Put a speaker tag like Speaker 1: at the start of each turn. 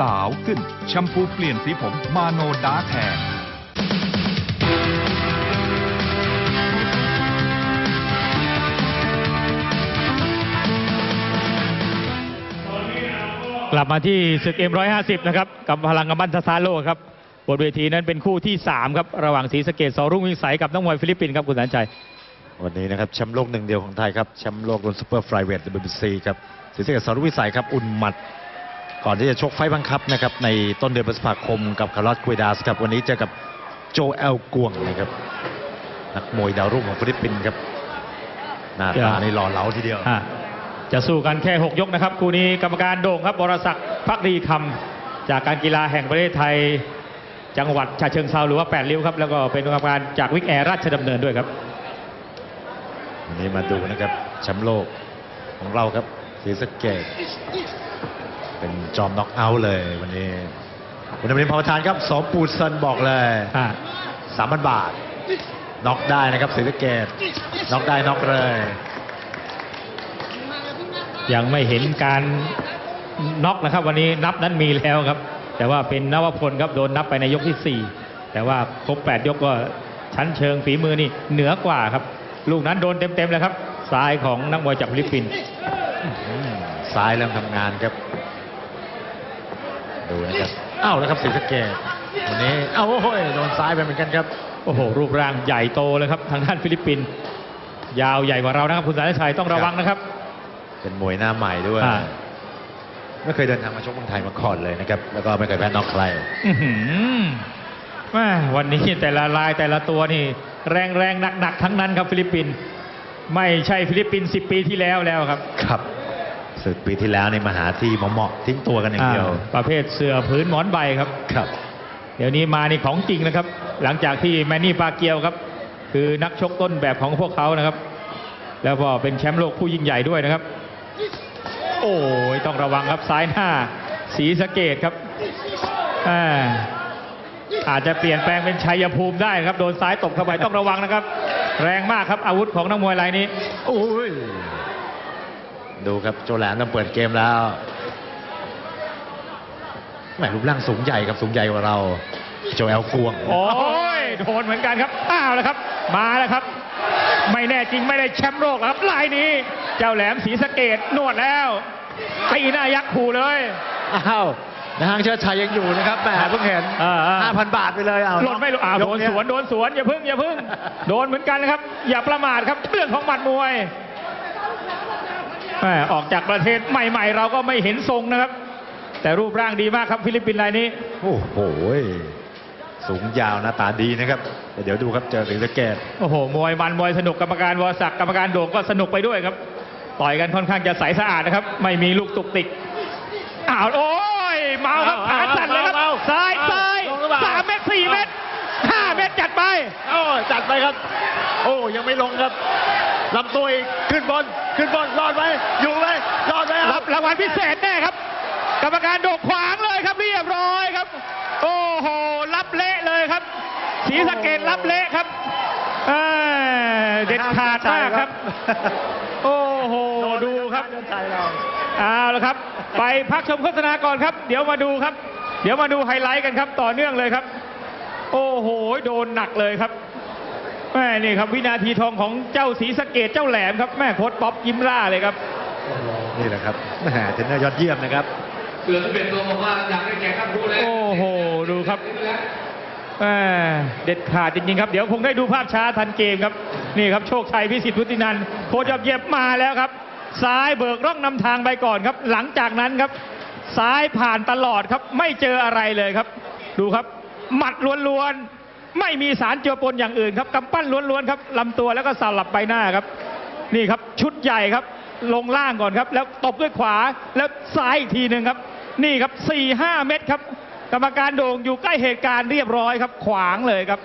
Speaker 1: สาวขึ้น แชมพูเปลี่ยนสีผมมาโนดาร์กแฮร์
Speaker 2: กลับมาที่ศึกเอ็มร้อยห้าสิบนะครับกับพลังกำบันทซาโลครับบนเวทีนั้นเป็นคู่ที่ 3 ครับ ระหว่างศรีสะเกดสอรุ่งวิสัยกับนักมวยฟิลิปปินส์ครับคุณสันชัย
Speaker 3: วันนี้นะครับแชมป์โลกหนึ่งเดียวของไทยครับแชมป์โลกรุ่นซูเปอร์ไฟลเวท WBC ครับศรีสะเกษสรุวิสัยครับอุ่นหมัด ก่อนที่จะชกไฟต์บังคับนะครับในต้นเดือนพฤษภาคมกับคาร์ลอสกุยดาสครับวันนี้เจอกับโจเอลกวงนะครับนักมวยดาวรุ่งของฟิลิปปินส์ครับหน้าตานี่หล่อเหลาทีเดียว
Speaker 2: อะจะสู้กันแค่ 6 ยกนะครับคู่นี้กรรมการโด่งครับบรศักดิ์พักดีคำจากการกีฬาแห่งประเทศไทย จังหวัดฉะเชิงเซาหรือว่าแปดริ้วครับแล้วก็เป็นกรรมการจากวิกแอร์ราชดำเนินด้วยครับ
Speaker 3: วันนี้มาดูนะครับแชมป์โลกของเราครับศรีสะเกด เป็นจอมน็อกเอาท์เลยวันนี้คุณดำรินพอประธานครับสมปูซันบอกเลย
Speaker 2: อะ
Speaker 3: สามพันบาทน็อกได้นะครับศรีสะเกดน็อกได้น็อกเลย
Speaker 2: ยังไม่เห็นการน็อกนะครับ วันนี้นับนั้นมีแล้วครับ แต่ว่าเป็นนวพลครับโดนนับไปในยกที่ 4 แต่ว่าครบ 8 ยกก็ชั้นเชิงฝีมือนี่เหนือกว่าครับ ลูกนั้นโดนเต็มๆเลยครับซ้ายของนักมวยจากฟิลิปปินส์
Speaker 3: อืมซ้ายเริ่มทำงานครับ ดูนะครับอ้าวแล้วครับศรีสะเกดวันนี้เอ้าโอ้ยโดนซ้ายไปเหมือนกันครับ
Speaker 2: โอ้โห รูปร่างใหญ่โตเลยครับ ทางด้านฟิลิปปินส์ยาวใหญ่กว่าเรานะครับ คุณสารชัยต้องระวังนะครับ
Speaker 3: เป็นมวยหน้าใหม่ด้วย
Speaker 2: อ่า
Speaker 3: ไม่เคยเดินทางมาชกเมืองไทยมาก่อนเลยนะครับ แล้วก็ไม่เคยแพ้น็อกใคร
Speaker 2: อื้อหือแม่วันนี้แต่ละลายแต่ละตัวนี่ แรงแรงหนักหนักๆทั้งนั้นครับฟิลิปปินส์ไม่ใช่ฟิลิปปินส์10 ปีที่แล้วแล้วครับ
Speaker 3: ครับ สึกปีที่แล้วนี่มาหาที่เหมาะๆทิ้งตัวกันอย่างเดียว
Speaker 2: อ่าประเภทเสือพื้นหมอนใบครับ
Speaker 3: ครับ
Speaker 2: เดี๋ยวนี้มานี่ของจริงนะครับ หลังจากที่แมนนี่ปาเกียวครับ คือนักชกต้นแบบของพวกเขานะครับ แล้วก็เป็นแชมป์โลกผู้ยิ่งใหญ่ด้วยนะครับ โอ้ยต้องระวังครับซ้ายหน้าสีสะเกตครับอ่าอาจจะเปลี่ยนแปลงเป็นชัยภูมิได้ครับ โดนซ้ายตบเข้าไปต้องระวังนะครับ แรงมากครับอาวุธของนักมวยรายนี้
Speaker 3: โอ้ย ดูครับโจแหลมเริ่มเปิดเกมแล้วแหมรูปร่างสูงใหญ่ครับสูงใหญ่กว่าเรา โจแอลกวง
Speaker 2: โอ้ยโดนเหมือนกันครับ อ้าวแล้วครับ มาแล้วครับ ไม่แน่จริงไม่ได้แชมป์โลกแล้วครับลายนี้ เจ้าแหลมศรีสะเกดนวดแล้วตีหน้ายักษ์ขู่เลย
Speaker 3: อ้าวนะฮางเชิดชัยยังอยู่นะครับแหมเพิ่งเห็น
Speaker 2: อ่าอ่า
Speaker 3: ห้าพันบาทไปเลยเอา
Speaker 2: หล่นไม่หล่นอ้าวโดนสวนโดนสวนอย่าพึ่งอย่าพึ่งโดนเหมือนกันนะครับ อย่าประมาทครับเรื่องของหมัดมวยแหม ออกจากประเทศใหม่ๆ เราก็ไม่เห็นทรงนะครับ แต่รูปร่างดีมากครับฟิลิปปินส์รายนี้
Speaker 3: โอ้โหสูงยาวหน้าตาดีนะครับแต่เดี๋ยวดูครับเจอศรีสะเกด
Speaker 2: โอ้โห มวยมันมวยสนุกกรรมการวรศักดิ์กรรมการโด่งก็สนุกไปด้วยครับ ต่อยกันค่อนข้างจะใสสะอาดนะครับ ไม่มีลูกตุกติกอ้าวโอ้ยเมาครับขาสั่นเลยครับซ้ายซ้ายสามเมตรสี่เมตรห้าเมตรจัดไป
Speaker 3: โอ้จัดไปครับ โอ้ยังไม่ลงครับ ลำตัวอีกขึ้นบนขึ้นบนรอดไหมอยู่ไหมรอดไหมค
Speaker 2: รั
Speaker 3: รั
Speaker 2: บบรางวัลพิเศษแน่ครับ กรรมการโดกขวางเลยครับเรียบร้อยครับ โอ้โหรับเละเลยครับศรีสะเกดรับเละครับเอ้ยเด็ดขาดมากครับ โอ้โหดูครับ
Speaker 3: ใจเรา
Speaker 2: เอาละครับ ไปพักชมโฆษณาก่อนครับ เดี๋ยวมาดูครับ เดี๋ยวมาดูไฮไลท์กันครับ ต่อเนื่องเลยครับ โอ้โห โดนหนักเลยครับ แม่นี่ครับวินาทีทองของเจ้าศรีสะเกดเจ้าแหลมครับแม่โค้ดป๊อปยิ้มร่าเลยครับ
Speaker 3: นี่แหละครับแหมเทรนเนอร์ยอดเยี่ยมนะครับ
Speaker 4: เกือบจะเป็นตัวบอกว่าอยากได้แข่งครับคู่เลย
Speaker 2: โอ้โหดูครับแม่เด็ดขาดจริงๆครับ เดี๋ยวคงได้ดูภาพช้าทันเกมครับ นี่ครับโชคชัยพิสิทธิ์พุทธินันท์โค้ชยอดเยี่ยมมาแล้วครับ ซ้ายเบิกร่องนำทางไปก่อนครับ หลังจากนั้นครับ ซ้ายผ่านตลอดครับ ไม่เจออะไรเลยครับ ดูครับ หมัดล้วนๆ ไม่มีสารเจือปนอย่างอื่นครับกำปั้นล้วนๆครับลำตัวแล้วก็สลับใบหน้าครับ นี่ครับชุดใหญ่ครับ ลงล่างก่อนครับ แล้วตบด้วยขวาแล้วซ้ายอีกทีหนึ่งครับ นี่ครับ4ี่ห้าเม็ดครับ กรรมการโด่งอยู่ใกล้เหตุการณ์เรียบร้อยครับ ขวางเลยครับ